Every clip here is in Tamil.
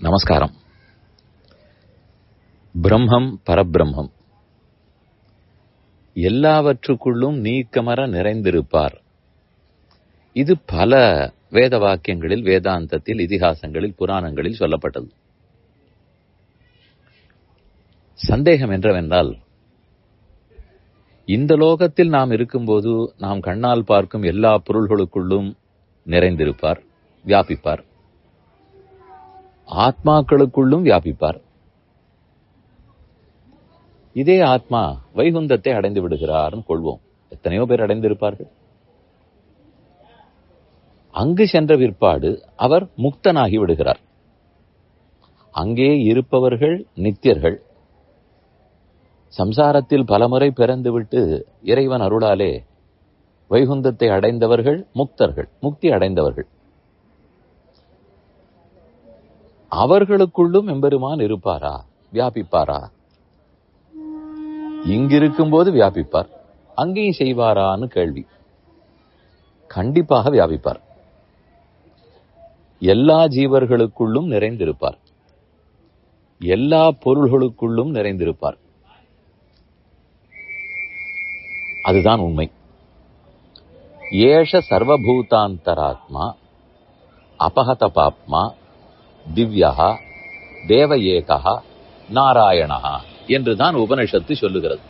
நமஸ்காரம். பிரம்மம் பரபிரம்மம். எல்லாவற்றுக்குள்ளும் நீக்கமர நிறைந்திருப்பார். இது பல வேத வாக்கியங்களில் வேதாந்தத்தில் இதிகாசங்களில் புராணங்களில் சொல்லப்பட்டது. சந்தேகம் என்றவென்றால் இந்த லோகத்தில் நாம் இருக்கும்போது நாம் கண்ணால் பார்க்கும் எல்லா பொருள்களுக்குள்ளும் நிறைந்திருப்பார் வியாபிப்பார். ஆத்மாக்களுக்குள்ளும் வியாபிப்பார். இதே ஆத்மா வைகுந்தத்தை அடைந்து விடுகிறார்னு கொள்வோம். எத்தனையோ பேர் அடைந்திருப்பார்கள். அங்கு சென்ற பிற்பாடு அவர் முக்தனாகி விடுகிறார். அங்கே இருப்பவர்கள் நித்தியர்கள். சம்சாரத்தில் பலமுறை பிறந்துவிட்டு இறைவன் அருளாலே வைகுந்தத்தை அடைந்தவர்கள் முக்தர்கள் முக்தி அடைந்தவர்கள். அவர்களுக்குள்ளும் எம்பெருமான் இருப்பாரா? வியாபிப்பாரா? இங்கிருக்கும் போது வியாபிப்பார். அங்கேயும் செய்வாரான்னு கேள்வி. கண்டிப்பாக வியாபிப்பார். எல்லா ஜீவர்களுக்குள்ளும் நிறைந்திருப்பார். எல்லா பொருள்களுக்குள்ளும் நிறைந்திருப்பார். அதுதான் உண்மை. ஏஷ சர்வபூதாந்தராத்மா அபகத பாப்மா திவ்யா தேவ ஏகா நாராயணா என்றுதான் உபனிஷத்து சொல்லுகிறது.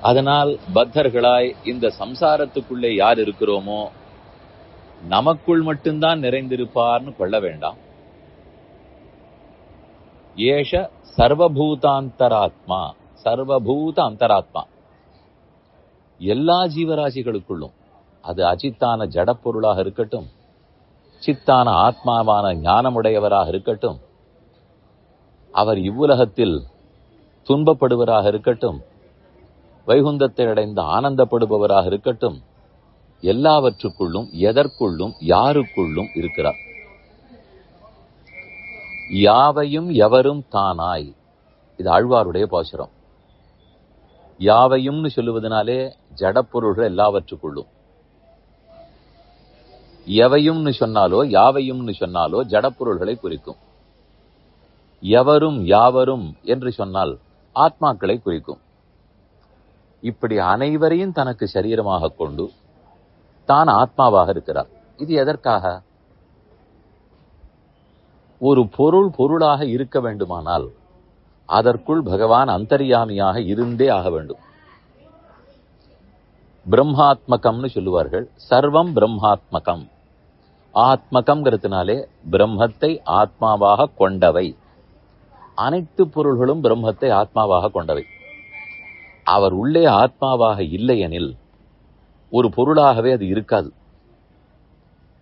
அதனால் பத்தர்களாய் இந்த சம்சாரத்துக்குள்ளே யார் இருக்கிறோமோ நமக்குள் மட்டும்தான் நிறைந்திருப்பார்னு கொள்ள வேண்டாம். ஏஷ சர்வபூதாந்தராத்மா சர்வபூத அந்தராத்மா. எல்லா ஜீவராசிகளுக்குள்ளும் அது அஜித்தான ஜடப்பொருளாக இருக்கட்டும் சித்தான ஆத்மாவான ஞானமுடையவராக இருக்கட்டும். அவர் இவ்வுலகத்தில் துன்பப்படுவராக இருக்கட்டும். வைகுந்தத்தை அடைந்து ஆனந்தப்படுபவராக இருக்கட்டும். எல்லாவற்றுக்குள்ளும் எதற்குள்ளும் யாருக்குள்ளும் இருக்கிறார். யாவையும் எவரும் தானாய். இது ஆழ்வாருடைய பாசுரம். யாவையும்னு சொல்லுவதனாலே ஜடப்பொருள்கள் எல்லாவற்றுக்குள்ளும். எவையும்னு சொன்னாலோ யாவையும்னு சொன்னாலோ ஜடப்பொருள்களை குறிக்கும். எவரும் யாவரும் என்று சொன்னால் ஆத்மாக்களை குறிக்கும். இப்படி அனைவரையும் தனக்கு சரீரமாக கொண்டு தான் ஆத்மாவாக இருக்கிறார். இது எதற்காக? ஒரு பொருள் பொருளாக இருக்க வேண்டுமானால் அதற்குள் பகவான் அந்தர்யாமியாக இருந்தே ஆக வேண்டும். பிரம்மாத்மகம்னு சொல்லுவார்கள். சர்வம் பிரம்மாத்மகம். ஆத்மகம்ங்கிறதுனாலே பிரம்மத்தை ஆத்மாவாக கொண்டவை. அனைத்து பொருள்களும் பிரம்மத்தை ஆத்மாவாக கொண்டவை. அவர் உள்ளே ஆத்மாவாக இல்லையெனில் ஒரு பொருளாகவே அது இருக்காது.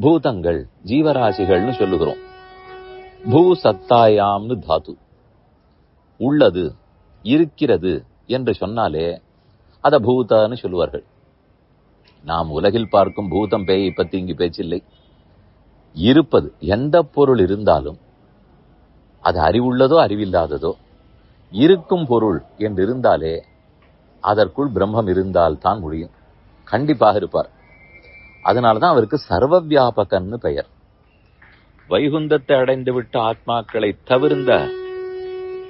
பூதங்கள் ஜீவராசிகள்னு சொல்லுகிறோம். பூ சத்தாயாம்னு தாத்து. உள்ளது இருக்கிறது என்று சொன்னாலே அத பூதான்னு சொல்லுவார்கள். நாம் உலகில் பார்க்கும் பூதம் பேயை பத்தி இங்கு பேச்சில்லை. இருப்பது எந்த பொருள் இருந்தாலும் அது அறிவுள்ளதோ அறிவில்லாததோ இருக்கும் பொருள் என்று இருந்தாலே அதற்குள் பிரம்மம் இருந்தால் தான் முடியும். கண்டிப்பாக இருப்பார். அதனாலதான் அவருக்கு சர்வ வியாபகன்னு பெயர். வைகுந்தத்தை அடைந்து விட்ட ஆத்மாக்களை தவிர்ந்த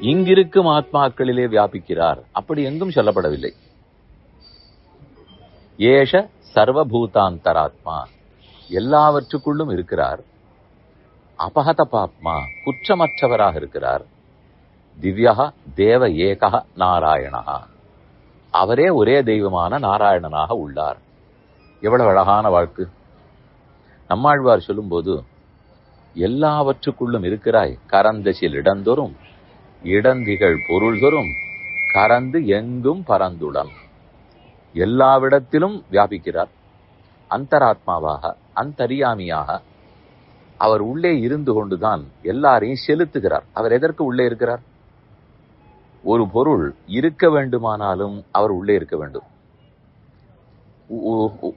இங்கிருக்கும் ஆத்மாக்களிலே வியாபிக்கிறார். அப்படி எங்கும் சொல்லப்படவில்லை. ஏஷ சர்வபூதாந்தராத்மா. எல்லாவற்றுக்குள்ளும் இருக்கிறார். அபகத பாப்மா குற்றமற்றவராக இருக்கிறார். திவ்யா தேவ ஏகா நாராயணா அவரே ஒரே தெய்வமான நாராயணனாக உள்ளார். எவ்வளவு அழகான வாழ்க்கு நம்மாழ்வார் சொல்லும்போது எல்லாவற்றுக்குள்ளும் இருக்கிறாய். கரந்தசில் இடந்தோறும் இடந்திகள் பொருள்தொறும் கரந்து எங்கும் பரந்துடன் எல்லாவிடத்திலும் வியாபிக்கிறார். அந்தராத்மாவாக அந்தரியாமியாக அவர் உள்ளே இருந்து கொண்டுதான் எல்லாரையும் செலுத்துகிறார். அவர் எதற்கு உள்ளே இருக்கிறார்? ஒரு பொருள் இருக்க வேண்டுமானாலும் அவர் உள்ளே இருக்க வேண்டும்.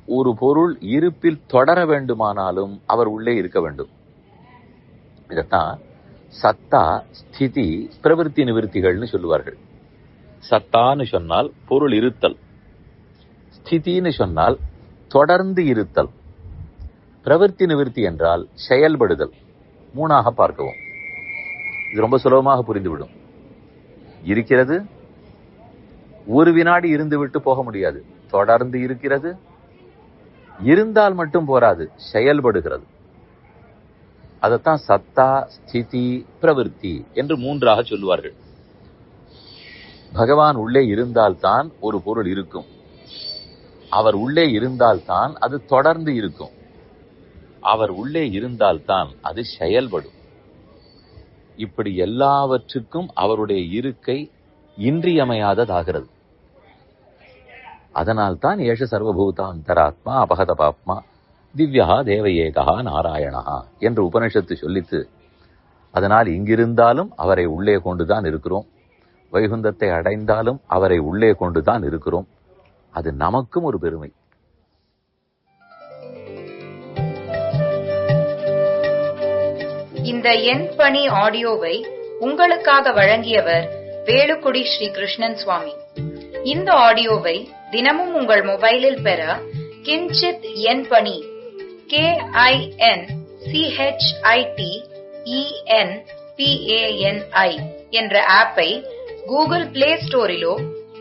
ஒரு பொருள் இருப்பில் தொடர வேண்டுமானாலும் அவர் உள்ளே இருக்க வேண்டும். இதத்தான் சத்தா ஸ்திதி பிரவருத்தி நிவர்த்திகள்னு சொல்லுவார்கள். சத்தான்னு சொன்னால் பொருள் இருத்தல். ஸ்திதின்னு சொன்னால் தொடர்ந்து இருத்தல். பிரவர்த்தி நிவர்த்தி என்றால் செயல்படுதல். மூணாக பார்க்கவும். இது ரொம்ப சுலபமாக புரிந்துவிடும். இருக்கிறது ஒரு வினாடி இருந்து விட்டு போக முடியாது. தொடர்ந்து இருக்கிறது இருந்தால் மட்டும் போராது செயல்படுகிறது. அதைத்தான் சத்தா ஸ்திதி பிரவிற்த்தி என்று மூன்றாக சொல்லுவார்கள். பகவான் உள்ளே இருந்தால்தான் ஒரு பொருள் இருக்கும். அவர் உள்ளே இருந்தால்தான் அது தொடர்ந்து இருக்கும். அவர் உள்ளே இருந்தால்தான் அது செயல்படும். இப்படி எல்லாவற்றுக்கும் அவருடைய இருக்கை இன்றியமையாததாகிறது. அதனால்தான் ஏஷ சர்வபூதாந்தராத்மா அபகத பாப்மா திவ்யா தேவயேகா நாராயணா என்று உபனிஷத்து சொல்லித்து அதனால் இங்கிருந்தாலும் அவரை உள்ளே கொண்டுதான் இருக்கிறோம். வைகுந்தத்தை அடைந்தாலும் அவரை உள்ளே கொண்டுதான் இருக்கிறோம். அது நமக்கும் ஒரு பெருமை. இந்த என் பணி ஆடியோவை உங்களுக்காக வழங்கியவர் வேலுக்குடி ஸ்ரீ கிருஷ்ணன் சுவாமி. இந்த ஆடியோவை தினமும் உங்கள் மொபைலில் பெற கிஞ்சித் எண் பணி கே ஐ என் சிஹெச்ஐடி இஎன் பிஏஎன்ஐ என்ற ஆப்பை கூகுள் பிளே ஸ்டோரிலோ